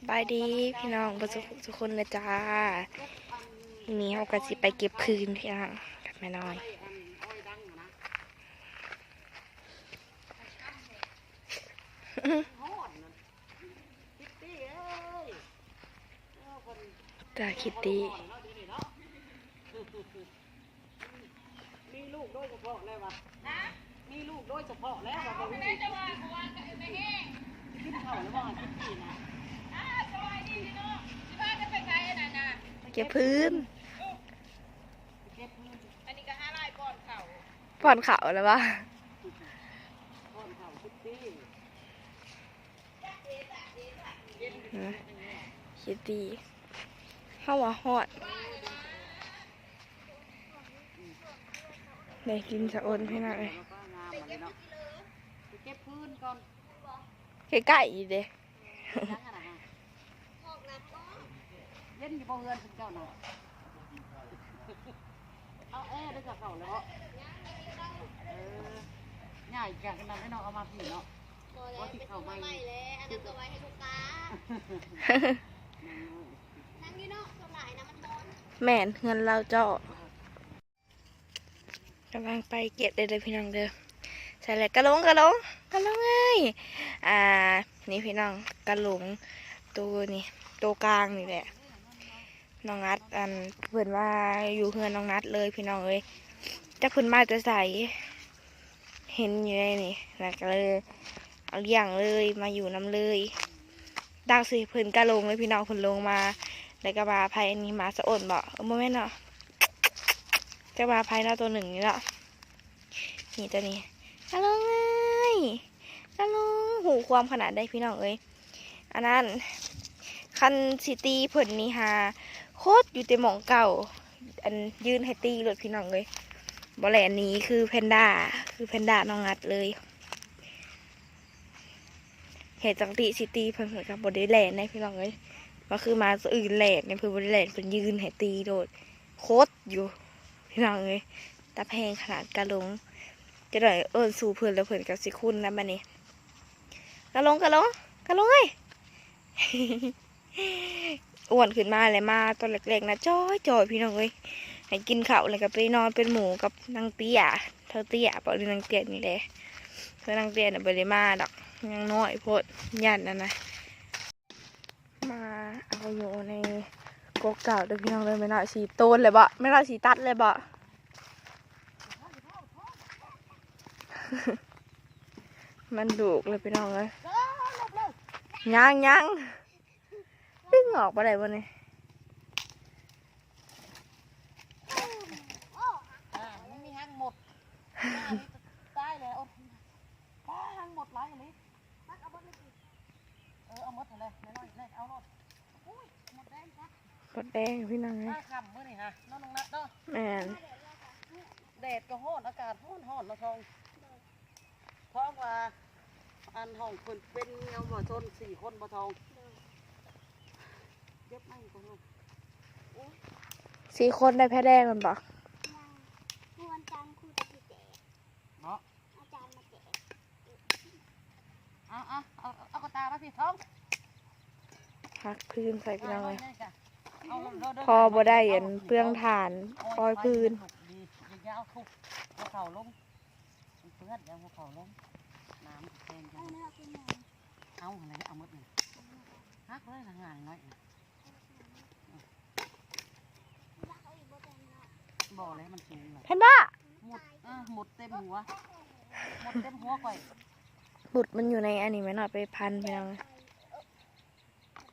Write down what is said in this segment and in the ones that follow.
สบายดีพี่น้องประสุขทุกคนเลยจ้าวันนี้เราก็สิไปเก็บคืนพี่น้องกับแม่น้อยจ้าคิตตี้มีลูกโดยเฉพาะแล้ววะมีลูกโดยเฉพาะแล้ววะไม่ได้จะว่ากินข้าวแล้วว่าคิดดีนะ เก็บพื้นเก็บมือผ่อนเขาแล้ววะก่อนข้าวคิดดีคิตตี้เข้าว่าฮอดได้กินสะอนพี่น้องเลยแล้วก็งามมาเลยเนาะไปเก็บพื้นก่อนใกล้ๆอีเด้ยังอะนะฮะ เย็นอยู่บ่เฮือนคุณเจ้าน่ะเอาแอร์ได้จากเขาแล้วเออง่ายจากนั้นให้น้องเอามาพี่เนาะพอแล้วเป็นตัวใหม่แล้วอันนั้นก็ไว้ให้ลูกค้านั่งอยู่เนาะตัวไหนนะมันร้อนแม่นเงินเราเจ้ากำลังไปเก็บเด้อเด้อพี่น้องเด้อใส่เลยกระลงกระลงกระลงเอ้ยอ่า นี่พี่น้องกระหลงตัวนี่ตัวกลางนี่แหละ น้องนัดอันเพื่อนว่าอยู่เพื่อนน้องนัดเลยพี่น้องเอ้ยจักเพื่นมาจะใส่เห็นอยู่ในนี่แล้วก็เลยเอาเลี้ยงเลยมาอยู่น้ำเลยดักสิเพื่อนกระลงเลยพี่น้องเพื่อนลงมาแล้วก็มาภัยอันนี้มาสะอ่นบอกเออโมเมนต์เนาะจะมาภัยหน้าตัวหนึ่งนี่ละนี่ตัวนี้กะลงเอ้ยกะลงหูความขนาดได้พี่น้องเอ้ยอันนั้นคันซิตี้เพิ่นนี่ฮา โคตรอยู่แต่หมองเก่า อันยืนให้ตีรถพี่น้องเลยบอแหลนนี้คือแพนด้า คือแพนด้าน้องงัดเลยเหตุจังติซิตี้เพิ่นเหมือนกับบอดี้แลนในพี่น้องเลยก็คือมาอื่นแหลกในพื้นบริแลกเป็นยืนให้ตีโดดโคตรอยู่พี่น้องเลยตาแพงขนาดกระลงจะได้เอิญสู่เพื่อนแล้วเพื่อนกับสิคุณแล้วมันนี่กระลงกระลงกระลงเอ้ย อ้วนขึ้นมาเลยมาตอนเล็กๆนะจ้อยจอยพี่น้องเลยให้กินข้าวเลยก็ไปนอนเป็นหมูกับนางเตี้ยเธอเตี้ยบอกเลยนางเตี้ยนี่แหละเธอนางเตี้ยน่ะไปเลยมาดอกยังน้อยโพดยันนั่นนะมาเอาอยู่ในกกเก่าเด้อพี่น้องเลยไม่น่าสีโตนเลยบ่ไม่น่าสีตัดเลยบ่มันดุเลยพี่น้องเลยยังยัง ออกมาได้บ่เนี่ยอ่ามันมีห้างหมดตายเลยอดป้าห้างหมดไรเลยเออเอาหมดเลยน้อยเลยเอาหมดอุ้ยหมดแดงจ้ะกดแดงพี่น้องเลยห้าคำมื้อนี่ฮะน้องน้องนัดเนาะแม่นแดดก็ร้อนอากาศร้อนร้อนนะทองเพราะว่าอันห้องคนเป็นเงาบ่ทนสี่คนบ่ทอง สีคนได้แพ้แดงมันบ่ยังครูวันจันทร์ครูจะไปแจกเนาะอาจารย์มาแจกเอาเอาเอาเอากระตามาพี่ทองหักพื้นใส่พี่น้องเลยเอาเราเดินพอบ่ได้อันเปลืองถ่านปล่อยพื้นดีอย่าเอาทุกหัวเข่าลงมันเปื้อนเดี๋ยวหัวเข่าลงน้ำแทงกัเอานเนื้อขึ้นมาเอาอะไรเอาหมดเลยฮักเลยง่ายน้อย แล้วเขาอีกบ่เต็มเนาะบ่เลยมันสูงเลยแพนด้าหมดเออหมดเต็มหัว หมดเต็มหัวก่อยบุดมันอยู่ในอันนี้ไหมหน่อยไปพันพี่น้องเลย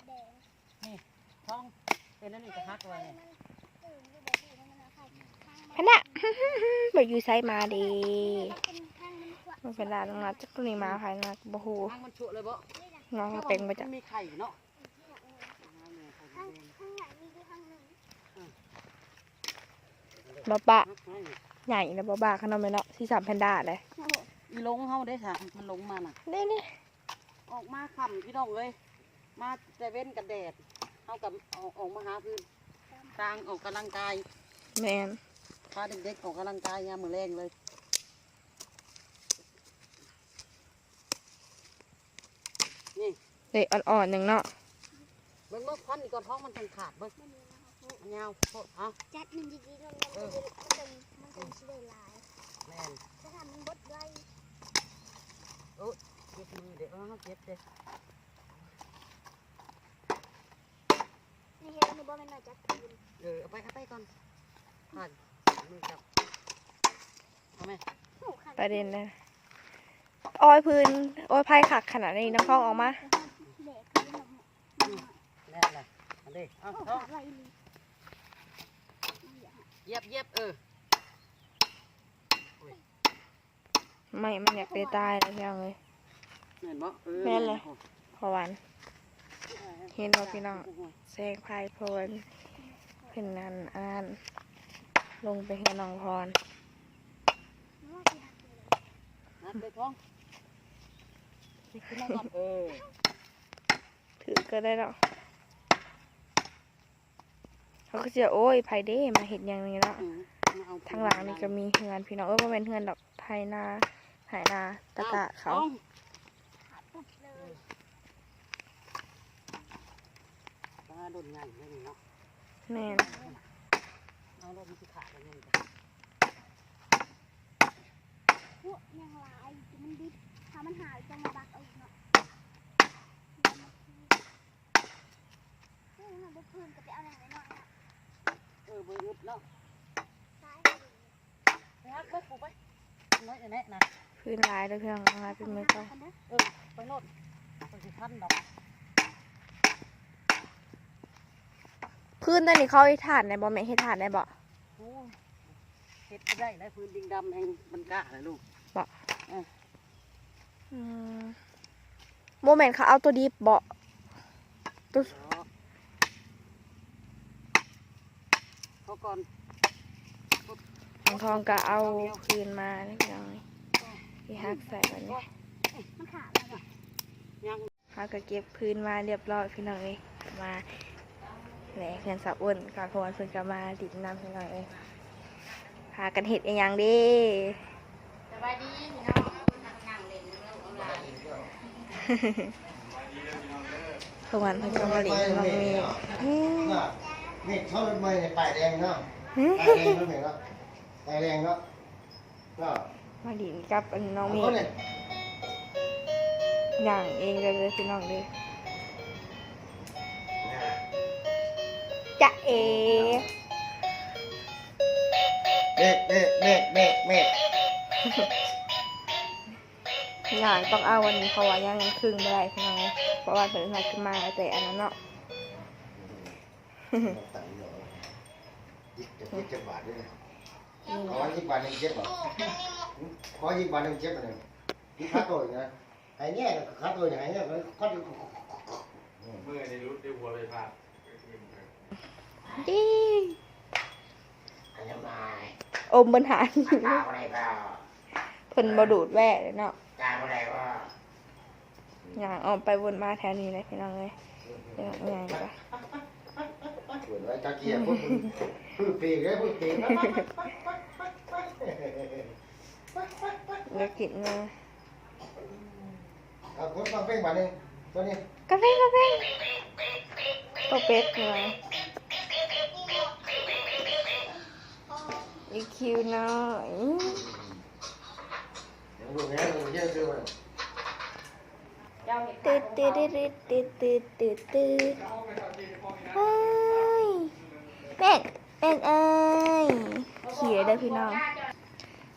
แดงท้องเป็นนั่นนี่ก็ฮักเลยมันตื่นอยู่แบบนี้แล้วมันเอาไข่ข้างแพนด้าบ่อยู่ไซมาดีมันเป็นข้างมันขวดมันเป็นดาน้องนัดจักตัวนี้มาภายนัดบ่ฮู้ฮักมันฉุเลยบ่น้องเต็งไปจ้ะมีไข่เนาะ ข้างข้างไหนมีที่ข้างหนึ่ง บ่ปะใหญ่นะบ่บาขนมไหมเนาะที่สามแพนด้าเลยอีลงเฮาได้ค่ะมันลงมาน่ะนี่นี่ออกมาค่ำพี่น้องเลยมาแต่เว้นกับแดดเฮากับออกออกมาหาพื้นกลางออกกำลังกายแมนพาเด็กๆออกกำลังกายยามมื้อแรงเลยนี่เด็กอ่อนๆหนึ่งเนาะเบิ่งเบิ่งควันนี่ก่อนท้องมันทันขาดเบิ่ง มันยาวโคตรเอาจัดมันดีๆลงมันจะมันจะมันจะชิได้หลายแม่นถ้าทำมันบดไว้เจ็บมือเด็กเอาเจ็บเด็กในเฮลนี่บ่แม่นน่าจัดคืนเออเอาไปเอาไปก่อนผ่านมือจับเอาไหมโอ้ค่ะประเด็นนะอ้อยพื้นอ้อยไผ่ขักขนาดนี้น้ำคลองออกมาเด็กคือหนมแน่เลยเอาดิเอา โอ้ ท้อง ขาไว้นี่ เย็บเย็บเออไม่มันอยากไปตายแล้วพี่น้องเลยเห็นบ่เออแม่นเลย พอวันเห็นว่าพี่น้องแซงพายโพนเพิ่นนันอ่าน ลงไปให้น้องพรว่าสิหักเลยนัดไปท้องสิขึ้นมาก่อนเออ ถือก็ได้แล้ว เขาก็จะโอ้ยไผเด้มาเห็นอย่างนี้แล้วอืมมเอทางหลังนี่ก็มีเฮือนพี่น้องเออบ่แม่นเฮือนดอกไทยนาไถนาตะกะเขาท้องขาดปุ๊บเลยปลาโดนใหญ่เลยนี่เนาะแม่นเอาโดนมันสิขาดไปยังไงพวกยังหลายจะมันดิบถ้ามันหายจะมาบักเอาอีกเนาะเฮ้ยมันบ่พื้นก็ไปเอาอย่างน้อยๆเนาะ เออเบอร์อึดแล้วซ้ายไปฮักไปปลูกไปน้อยแน่นะพื้นลายแล้วพี่น้องเอามาเป็นมือก็กันเด้อเออไปโน่นไปสิพันดอกพื้นตอนนี้เขาให้ฐานได้บ่แม่ให้ฐานได้บ่โอ้ยเฮ็ดบ่ได้แล้วพื้นดิงดำแห่งมันกล้าเลยลูกอืมโมเมนต์เขาเอาตัวดีบ่อ๋อเขาก่อนทองทองก็เอาคืนมานะพี่น้องที่ฮักใส่แบบนี้มันขาดแล้วเนาะยังฮักก็เก็บพื้นมาเรียบร้อยพี่น้องเลยมาแหละเพื่อนสาวอ้วนก่อนเพราะว่าเพิ่นก็มาดิดน้ำพี่น้องเอ้ยพากันเห็ดอีหยังเดีสบายดีพี่น้องนั่งเล่นน้ำลายพวันเพิ่นก็มาดิดน้องเมฆอืมน่ะ นี่ชอบรถเมล์เนี่ยป้ายแดงเนาะหืมป้ายแดงรถเมล์เนาะป้ายแดงเนาะก็มาดิดกับอันน้องเมเขาฆเนี่ยอย่างเองเลยเลยพี่น้องเลยจะเอเมฆเมฆเมฆเมฆเมฆอย่างต้องเอาวันนี้เพราะว่ายังครึ่งไม่ได้พี่น้องเลยเพราะว่าเพิ่นพาขึ้นมาแต่อันนั้นเนาะ ตังค์เนาะยี่สิบยี่สิบบาทด้วยนะขอยี่สิบบาทหนึ่งเจ็บเหรอขอยี่สิบบาทหนึ่งเจ็บอะไรนี่ค่าตัวอย่างนะไอ้เนี่ยค่าตัวอย่างไงเนี่ยมันก็เมื่อในรุดได้หัวเลยพาดดีไอ้ยังไงอมบนหานข้าวอะไรเปล่าเพิ่นบ่ดูดแว่เลยเนาะจ่ายอะไรวะอย่างออกไปวนมาแถวนี้เลยพี่น้องเลยเดี๋ยวอย่างก็ ส่วนไอ้ตะเกียบพูดพูดปีกเลยพูดปีกแล้วกินมาเอาคนฟังเพลงบาทหนึ่งตัวนี้กาแฟกาแฟตัวเป็ดมาอีกคิวหน่อยเดี๋ยวดูนะดูเยอะดูมันตืดตืดตืดตืดตืดตืดตืด เป็ด เป็ดเอ้ยขี่เลยเด้พี่น้อง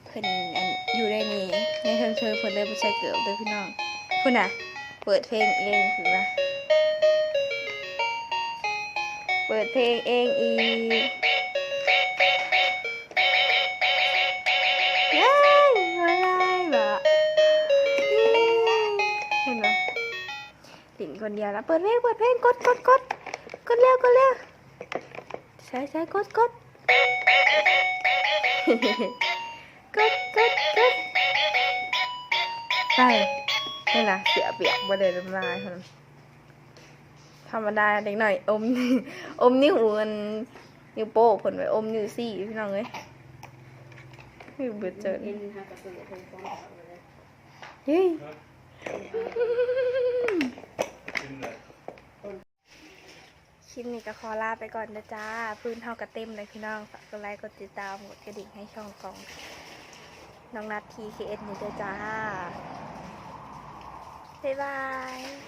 เพิ่นอันอยู่ในนี้ในเชิงเชิงเพิ่นเลยไปใส่เกือบเด้พี่น้องพุ่นน่ะ เปิดเพลงเองพุ่นนะเปิดเพลงเองอีกเฮ้มาได้บะเห็นไหมติ่งคนเดียวแล้วเปิดเพลงเปิดเพลงกดกดกดกดเร็วกดเร็ว ใช่ใช่กดกดกดกดกดไปนี่นะเสียเปียกบ่ได้น้ำลายคนธรรมดาเด็กหน่อย อม อมนิ้วมันนิ้วโป้ผลไว้อมนิ้วซี่พี่น้องเอ้ยคือเบิดเจอเห็นฮะกระสือเพิ่นฟ้องเอาเลย เฮ้ย ขึ้นเลย ลิปนี้ก็ขอลาไปก่อนนะจ้า พื้นเท่ากับเต็มเลยพี่น้องฝากกดไลค์กดติดตามกดกระดิ่งให้ช่องของน้องนัดทีเคเอสนี่ด้วยจ้า บ๊ายบาย